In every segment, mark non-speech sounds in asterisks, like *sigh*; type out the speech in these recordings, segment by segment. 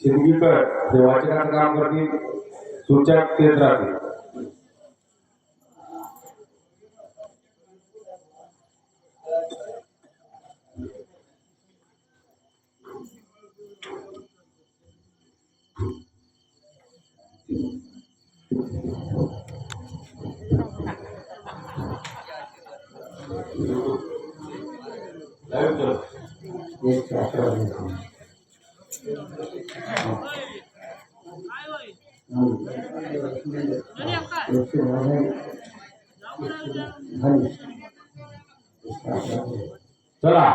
शिंदगीकर हे वाचनाचं काम करतील सूचक तेच राहतील. चला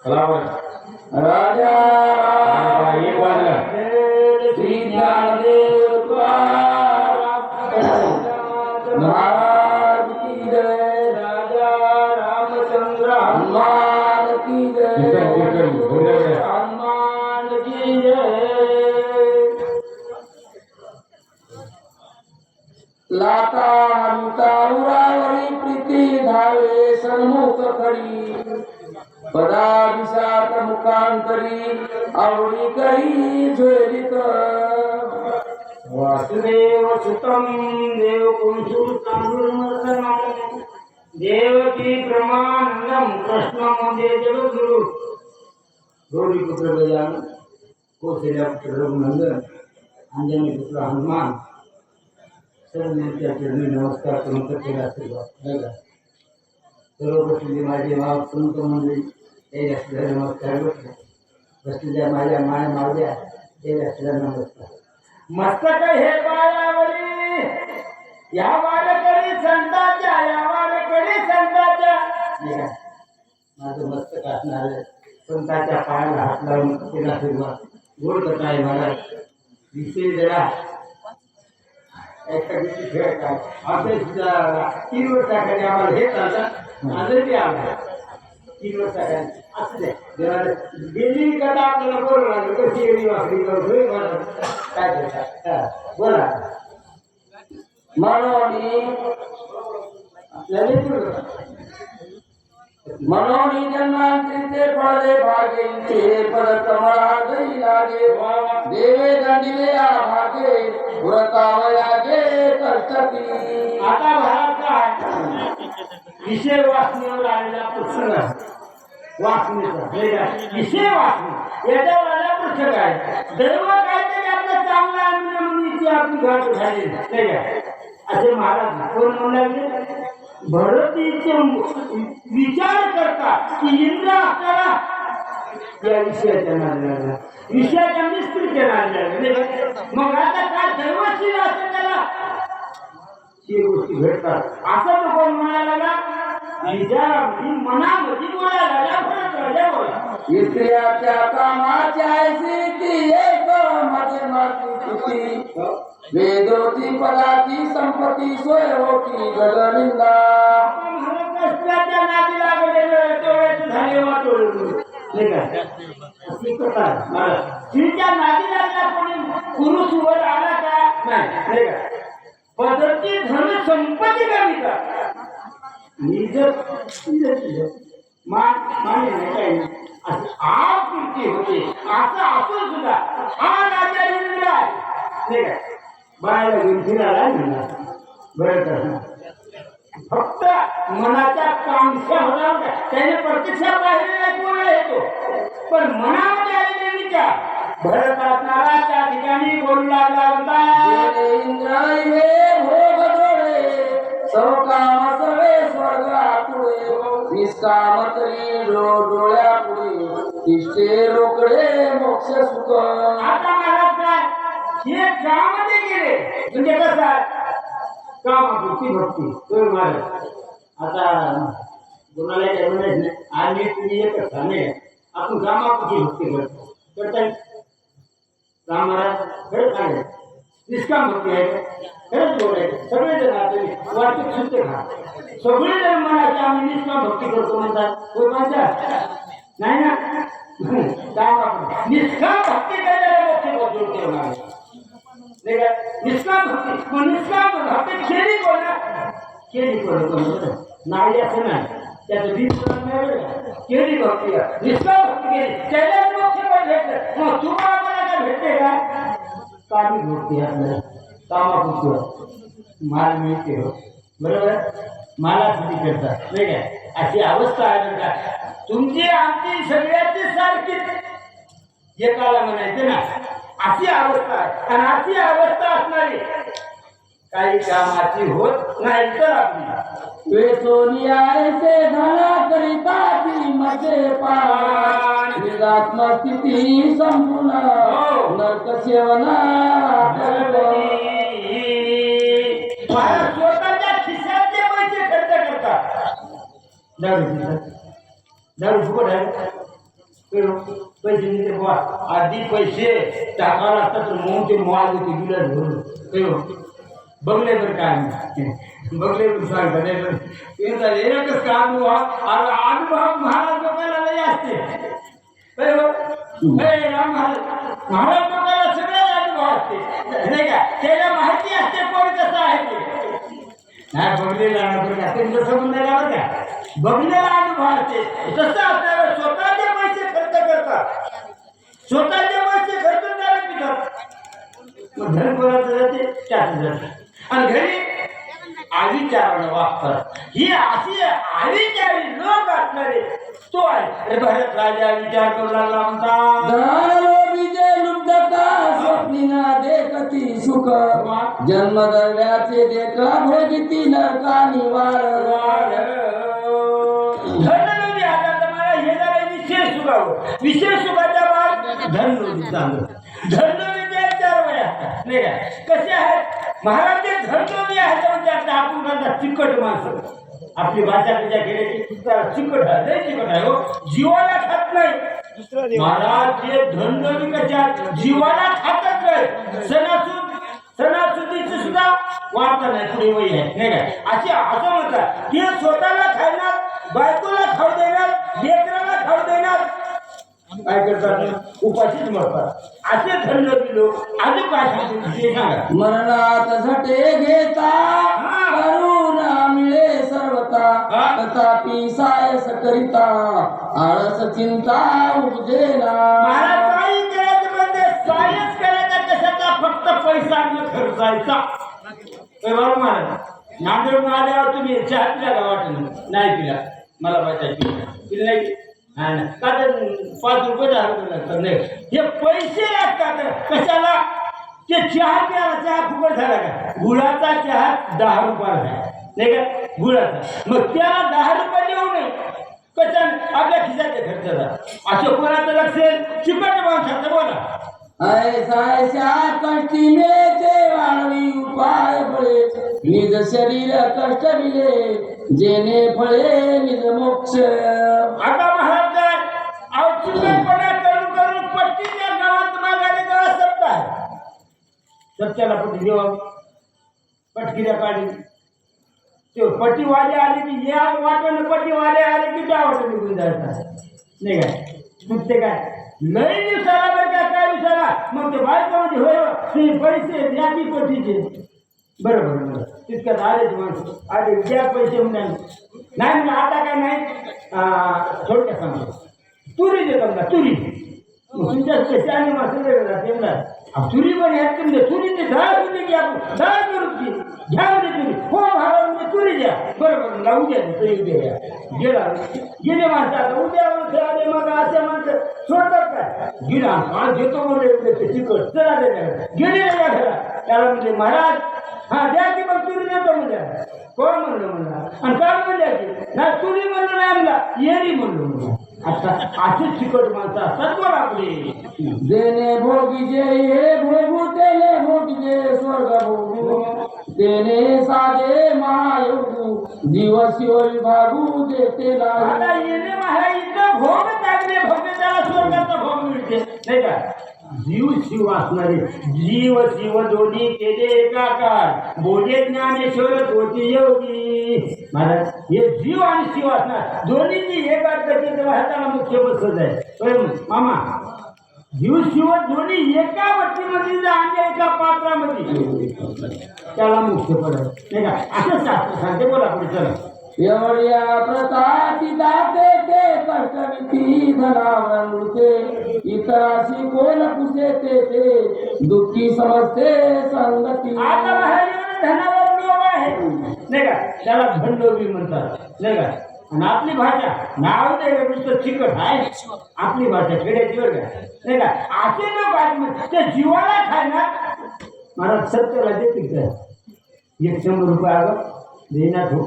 चला बरं. राजा आता एक वाजलं. श्री ज्ञानदेव तुकाराम हनुमान की जय। हनुमान की जय। लाता हंता उरावरी प्रीती धावे सन्मुख खडी। पदाभिषाक मुखांतरी आवडी करी ज्वलित। वासुदेव सुतम देव कुंसुतांदुर्मर्दनम देवकी प्रमाणम कृष्ण म्हणजे जगद्गुरु गौरी गजानन कौशल्या पुत्र रघुनंदन अंजनी पुत्र हनुमान सर्व त्यांच्या चरणी नमस्कार करून प्रत्येक आशीर्वाद नाही सर्व बसलेली माझे भाव संत मंडळी ते असलेला नमस्कार करतो बसलेल्या माझ्या माय मावल्या ते असलेला नमस्कार मस्तक हे पायावरी या वारकरी संताच्या या वारकरी संताच्या माझं मस्तक असणार आहे. संतांच्या पायाला हात लावून तिला फिरवा. गोड कथा आहे मला. विषय जरा. खेळ काय आपले तीन वर्षाखाली आम्हाला. हे चालतात माझं बी आलं तीन वर्षाखाली असं द्या देवाला गेली कथा आपल्याला बरोबर आलं कशी एवढी वाकडी करतोय मला काय म्हणून म्हणून जन्मांतरीचे पडले भागेचे पद कमळा लागे. देवे दंडिले या भागे व्रतावया गे कष्टती. आता भारत काय विषय वाचण्यावर आलेला पुस्तक आहे. वाचण्याचा विषय वाचणे याचा वाला पुस्तक आहे. दैव काहीतरी आपलं चांगलं आणलं म्हणून आपली घाट झाली. असे महाराज कोण म्हणाले भरतीचे की इंद्र आपल्याला या विषयाच्या नांदला विषयाच्या मिस्त्रीच्या नांदला मग आता काय असं त्याला ही गोष्टी घडतात. असं तो कोण म्हणायला लागला मनामध्ये बोलायला लागला. कामाच्या स्थिती. एक माझे माती तुती वेदोती पदाची संपत्ती सोय होती. गगनिंदा कष्टाच्या नादी लागलेलं डोळ्यात झाले वाटोळ नाही का अशी कथा आहे महाराज. स्त्रीच्या नादी लागला कोणी पुरुष वर आला का? नाही. नाही धन संपत्ती कमी का निज मान माने नाही काही असं आव होते. असं असून सुद्धा हा राजा इंद्र नाही का बाळाला घेऊन फिरायला बरं फक्त मनाच्या कांक्षा. त्याने प्रत्यक्षात पाहिलेला कोण येतो? पण मनामध्ये आलेले विचार. भरत असणारा ठिकाणी बोलू लागला होता सौकाम सगळे स्वर्ग आपुळे निष्काम तरी डोळ्या पुढे रोकडे मोक्ष सुख. आता महाराज काय? हे कामध्ये गेले म्हणजे कसं आहे काम भक्ती. भक्ती तो महाराज आता कोणाला काय म्हणायचं नाही. आणि तुम्ही एकच झाले आपण कामापुरती भक्ती करतो. करताय राम महाराज खरंच आहे निष्काम भक्ती आहे. खरंच बोल आहे सगळे जण आता वार्षिक सुट्टे खा सगळे जण म्हणायचे आम्ही निष्काम भक्ती करतो म्हणतात. कोण म्हणतात? नाही ना? *laughs* काय आपण निष्काम भक्ती करायला मोठी गोष्ट होणार नाही निष्काम भक्ती मग निष्काम भक्ती केली कोणा? केली कोण नाही असं नाही. त्याचं बीज केली भक्ती निष्काम भक्ती केली. त्याला मोक्ष भेटलं. मग तुम्हाला आम्हाला भेटते का? कामी भक्ती आपल्याला. कामापुरती माल मिळते हो. बरोबर? मला स्थिती करतात. नाही काय अशी अवस्था आहे का. तुमची आमची सगळ्याची सारखीच एकाला म्हणायचे ना अशी अवस्था आहे. आणि अशी अवस्था असणारी काही कामाची होत नाही तर आपली. निरात्म स्थिती संपूर्ण नरक सेवना स्वतःच्या खिशातले पैसे खर्च करतात. दारू. दारू फुकट आहे? पैसे देते बुवा आधी पैसे टाकावं लागतात तर मग ते माल देते गिलास भरून कळलं? बघले तर काय नाही. बघले तर सांगता नाही तर ते तर एकच का अनुभव अरे अनुभव महाराज लोकांना नाही असते कळलं? हे। राम महाराज महाराज लोकांना सगळे अनुभव असते नाही का त्याला माहिती असते कोण कसं आहे ते नाही बघलेला अनुभव का तुमचं संबंध आहे बरं का बघलेला अनुभव असते तसं आपल्याला स्वतःचे पैसे खर्च करतात स्वतःचे पैसे खर्च करणारे पितात मग घर कोणाचं जाते त्याचं जाते आणि घरी आविचारानं वागतात. ही अशी आविचारी लोक असणारे तो आहे. अरे भरत राजा विचार करू लागला म्हणता देखती सुख. जन्म दरव्याचे देखा भोगिती नरका निवार विशेष सुखावं विशेष बाद धनलोभी चांगलं धनलोभीचे चार वय नाही का? कसे आहेत? महाराज ते म्हणजे आता. आपण म्हणतात चिकट माणसं. आपली भाषा गेल्याची जरा चिकट आहे. लय चिकट आहे हो. जीवाला खात नाही. महाराज जे धनलोभी कशा? जीवाला खातच नाही. सणासूद सणासुदीचं सुद्धा वार्ता नाही. पुढे वय आहे. नाही काय असे असं म्हणतात. ते स्वतःला खाणार बायकोला खाऊ देणार लेकराला खाऊ देणार काय करतात? उपाशीच मरतात. असे लोक काय सांगतील ते सांगा. मरणात झटे घेता करुण मिळे सर्वता तथापि सायस करिता आळस चिंता उपजेना महाराज काही करायचं म्हणजे सायन्स करायचा कशाचा? फक्त पैसा न खर्चायचा. बरोबर महाराज नांदेडून आल्यावर तुम्ही चहा पिला का वाटलं नाही पिला. मला पिला. पिला नाही. ना. का तर पाच रुपये लागतात नाही. हे पैसे लागतात कशाला? ते चहा प्याला चहा फुकट झाला का? गुळाचा चहा दहा रुपयाला आहे नाही का? गुळाचा. मग त्याला दहा रुपये देऊ नये. कशा आपल्या खिशाच्या खर्चाला असं कोणाचं लक्ष चिकट माणसाचं बोला. ऐसा ऐसा मिळेचे वाढवी उपाय फळे. निज शरीर कष्ट मिले जेणे फळे निज मोक्ष. आता महाराज काय औचित्यपणा करून करून पट्टीच्या गावात मागायला गावात सत्ता आहे सत्याला पट्टी देवा ते आले की, या वाटण पट्टीवाले आले की त्या वाटण निघून जायचं नाही काय मग ते काय लई दिवसाला बरं का काय दिवसाला मग ते बायको म्हणजे होय? ते पैसे याची पट्टीचे बरोबर बरोबर। तितक्यात आलेच माणसं आले द्या पैसे म्हणून नाही म्हणजे आता काय नाही? तुरी देतात ना तुरी. तुमच्या पैशाने माणसं वेगळं तुरी पण ह्यात तुमचे तुरीचे दहा तुरी घ्या. दहा घ्या म्हणजे तुरी. हो भावा म्हणजे तुरी द्या. बरोबर ना उद्या तुरी गेला. गेले माणसं आता उद्या माणसं आले मग असे माणसं सोडतात काय? गेला. घेतो म्हणजे ते चिकट चला गेले या त्याला म्हणजे महाराज हा द्या की मग तुरी देतो म्हणजे कोण म्हणलं म्हणला आणि काय म्हणलं की नाही तुरी म्हणलं नाही म्हणला येरी म्हणलो म्हणलं आता अशीच चिकट माणसं असतात बरं आपली. जेणे भोगी जे हे भोगू तेने भोगजे स्वर्ग भोगू तेने साधे महायोगू जीव शिव विभागू देते येणे इथं भोग चांगले भोग त्याला स्वर्गाचा भोग मिळते. नाही का? जीव शिव असणारे. जीव शिव दोन्ही केले एकाकार. बोले ज्ञानेश्वर कोटी योगी. महाराज हे जीव आणि शिव असणार. दोन्हीची एक अर्थ तेव्हा त्याला मुख्य बसत आहे मामा जीव शिव दोन्ही एका वस्तीमध्ये आणि एका पात्रामध्ये. त्याला मुख्य पडत नाही का? असं सांगते बोला पुढे चला. एवढ्या प्रताची जाते ते कष्टविती धनावर मृते इतराशी कोण पुसे ते ते. दुःखी समजते संगती. आता बाहेर येऊन धनावर लोभ आहे. नाही का? त्याला धनलोभी म्हणतात. नाही का? आणि आपली भाषा नाव दे नुसतं चिकट आहे. आपली भाषा खेड्याची बरं का? नाही का? असे लोक आहेत म्हणजे ते जीवाला खाणार मला सत्याला देतील काय एक शंभर रुपये अगं देणार हो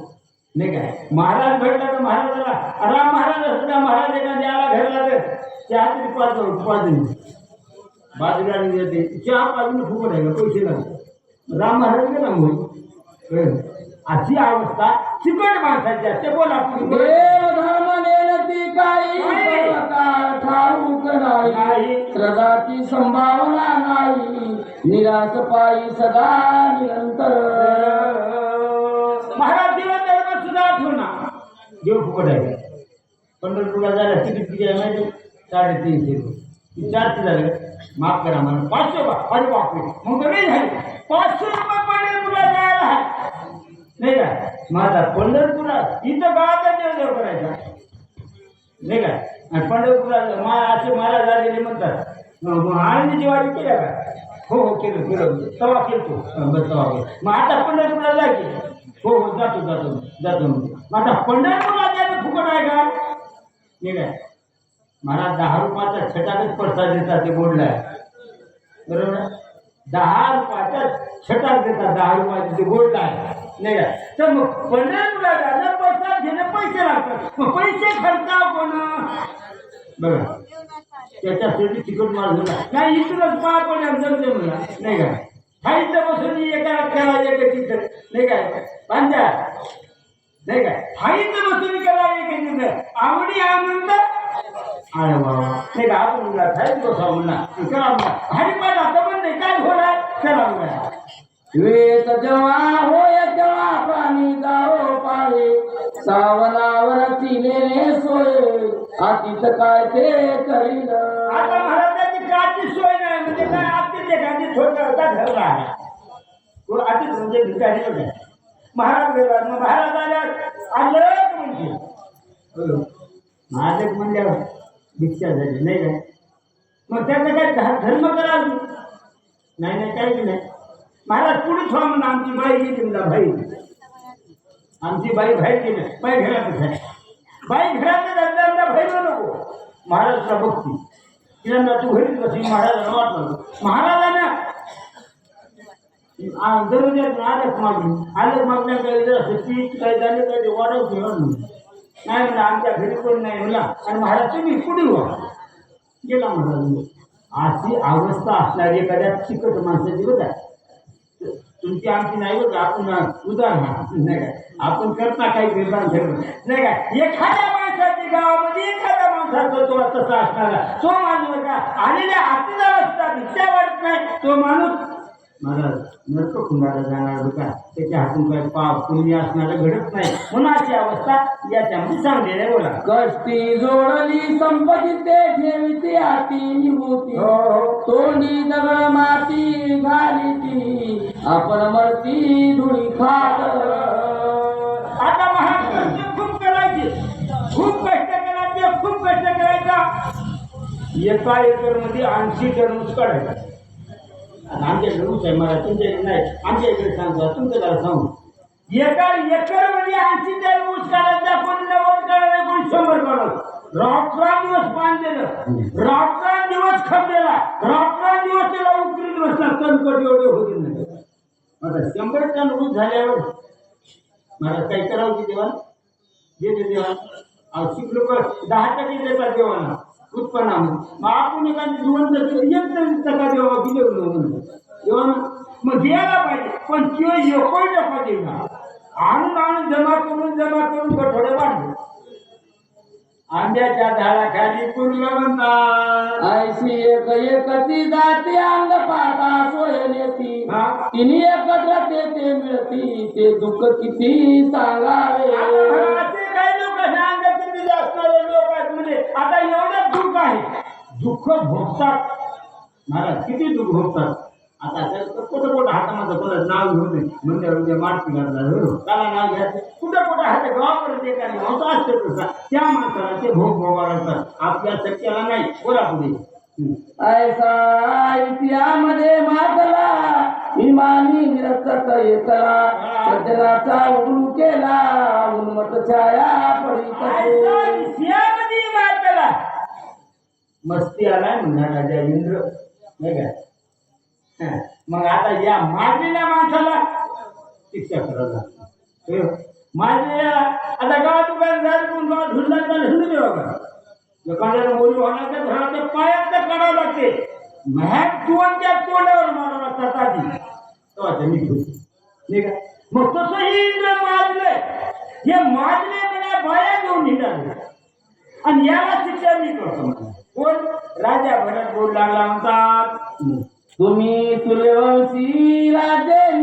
नाही काय? महाराज भेटला तर महाराजाला. राम महाराज सुद्धा महाराज एका द्यायला घरला तर चहा तरी पाच पाच बाजूला देते चहा पाजून फुकट आहे का पैसे लागतात राम महाराज गेला मग? अशी अवस्था चिकट माणसाची असते बोला ठाऊक संभावना नाही. निराश पायी सदा निरंतर. महाराज देव सुद्धा आठवणार देव फुकट आहे. पंढरपूरला जायला तिकीट किती आहे माहिती? साडेतीनशे रुपये. चारशे झाले माफ़ करा मला. पाचशे बा अरे बापरे. मग नाही झाले. पाचशे रुपये पंढरपूरला जायला. आहे नाही का? माझा पंढरपूरला इथं गावाचा देव देव करायचा? नाही का? आणि पंढरपूरला मा असे महाराज आलेले म्हणतात आनंदीची वारी केल्या का? हो हो, केलं केलं. तवा केलतो. बस तवा केलं मग आता पंढरपूरला जा की. हो हो जातो जातो जातो. मग आता पंढरपूरला जायचं फुकट आहे का? नाही काय मला दहा रुपयाचा छटाकच प्रसाद देतात ते बोललाय. बरोबर? दहा रुपयाचा छटाक देतात दहा रुपयाचे ते बोर्डला आहे नाही का तर मग पंढरपूरला जायला प्रसाद घेणं पैसे लागतात. मग पैसे खर्चाव कोण? बघा त्याच्यासाठी तिकट मारलं नाही इथूनच पाय पण जमते म्हणा नाही का खायचं बसून एका खेळा एका तिथं नाही काय? पांजा नाही काय? खायचं बसून करा एका तिथं आवडी आनंद. अरे बाबा नाही का? आपण म्हणला खायचं बसा म्हणला करा म्हणला हरिपाठ आता पण नाही. काय होणार? करा म्हणला वेत जेव्हा होय तेव्हा प्राणी जाओ पाळे. सावनावर तिने सोय. अतीत काय ते करील आता काची सोय नाही म्हणजे काय आधी एखादी छोटा होता घरला आहे. तो आधीच म्हणजे भिकारी होते महाराज गेला मग महाराज आल्या आलं म्हणजे? महादेव म्हणल्यावर भिक्षा झाली नाही काय मग त्याचं काय धर्म करा नाही नाही काही नाही. महाराज पुढे थांब म्हणून आमची बाई गेली म्हणला भाई. आमची बाई बाहेर गेली बाई घरातच आहे. बाई घरातच असल्याला भाई नको. महाराजला बघती तिला तू होईल बसी महाराजाला वाटलं महाराजांना आ- दररोज आलंच मागणी आलंच मागण्या काही जर ती काही काय ते वाढवते नाही म्हणलं आमच्या घरी कोण नाही म्हणला. आणि महाराज तुम्ही पुढे व्हा हो? गेला महाराज अशी अवस्था असणारी एखाद्या चिकट माणसाची बघा. तुमची आमची नाही बघा आपण उदाहरण नाही काय आपण करता काही निर्माण ठरवलं नाही काय एखाद्या माणसाची गावामध्ये एखाद्या माणसाचा तो तसा असणारा तो माणूस का आलेल्या हातीला असता भिक्षा वाटत नाही. तो माणूस महाराज नरक कुंडाला जाणार होता. त्याच्या हातून काही पाप पुण्य असणारं घडत नाही. म्हणून अशी अवस्था याच्यामध्ये सांगलेलं आहे बोला. कष्टी जोडली संपत्ती ते ठेविते हाती निभूती. हो. तोंडी दगड माती घाली ती आपण मरती धुळी खात आता महाराज खूप करायचे. खूप कष्ट खूप कष्ट करायचा एका एकरमध्ये ऐंशी टरबूज काढायचा. आमच्या टरबूज आहे मला तुमच्याकडे नाही. आमच्या इकडे सांगता तुमचं जरा सांगू. एका एकरमध्ये ऐंशी टरबूज काढायचा कोणी नव्वद काढायला कोणी शंभर काढत रात्रदिवस बांधलेलं. दिलं रात्रदिवस खपलेला. रात्रदिवस त्याला उकरीत बसला तणकट एवढे होते नाही आता शंभर टन ऊस झाल्यावर मला काय करावं की देवा देते देवा अहो शिकलो का दहा टक्के देतात देवाला उत्पन्नामध्ये मग आपण एखादी जिवंत एक तरी टक्का देवा दिले म्हणून. देवानं मग द्यायला पाहिजे पण किंवा एकोण टक्का देणार आणून आणून जमा करून जमा करून गठोडे वाढले आंब्याच्या झाडाखाली कुर्ल म्हणतात. ऐशी एक एकची जाती अंग पाता सोयनेती हा. तिन्ही एकत्र ते ते मिळती. ते दुःख किती सांगावे असे काही लोक असे अंगात दिले असणारे आहेत म्हणजे आता एवढं दुःख आहे. दुःख भोगतात. महाराज किती दुःख भोगतात? आता तर कुठं कुठं हातामध्ये कोणाचं नाव घेऊन नये म्हणजे उद्या मारती करणार त्याला नाव घ्यायचं. कुठं कुठं हात गावाकडे ते काय होतं असतं तसा. त्या माणसाला ते भोग भोगायचं आपल्या सत्याला नाही. हम्म. ऐसा इतिहामध्ये मातला इमानी निरस्तक येतला सज्जनाचा उडू केला. उन्मत छाया पडी तसे विषयामध्ये माताला मस्ती आलाय म्हणणार राजा इंद्र। नाही का हं. मग आता या मारलेल्या माणसाला शिक्षा करायला लागते मारलेल्या आता गावात उभा राजून गावात झुंडा हिंदू देवा का एखाद्याला मोरी होण्याच्या घराच्या पायात तर करावं लागते। महॅक तुवंच्या तोंडावर मारावं लागतात आधी तेव्हा त्यांनी घेऊ नाही का मग तसंही इंद्र मारले हे मारले म्हणा बाया घेऊन निघाले आणि याला शिक्षा मी करतो. कोण? राजा भरत बोल लागला म्हणतात तुम्ही सूर्यवंशी राजे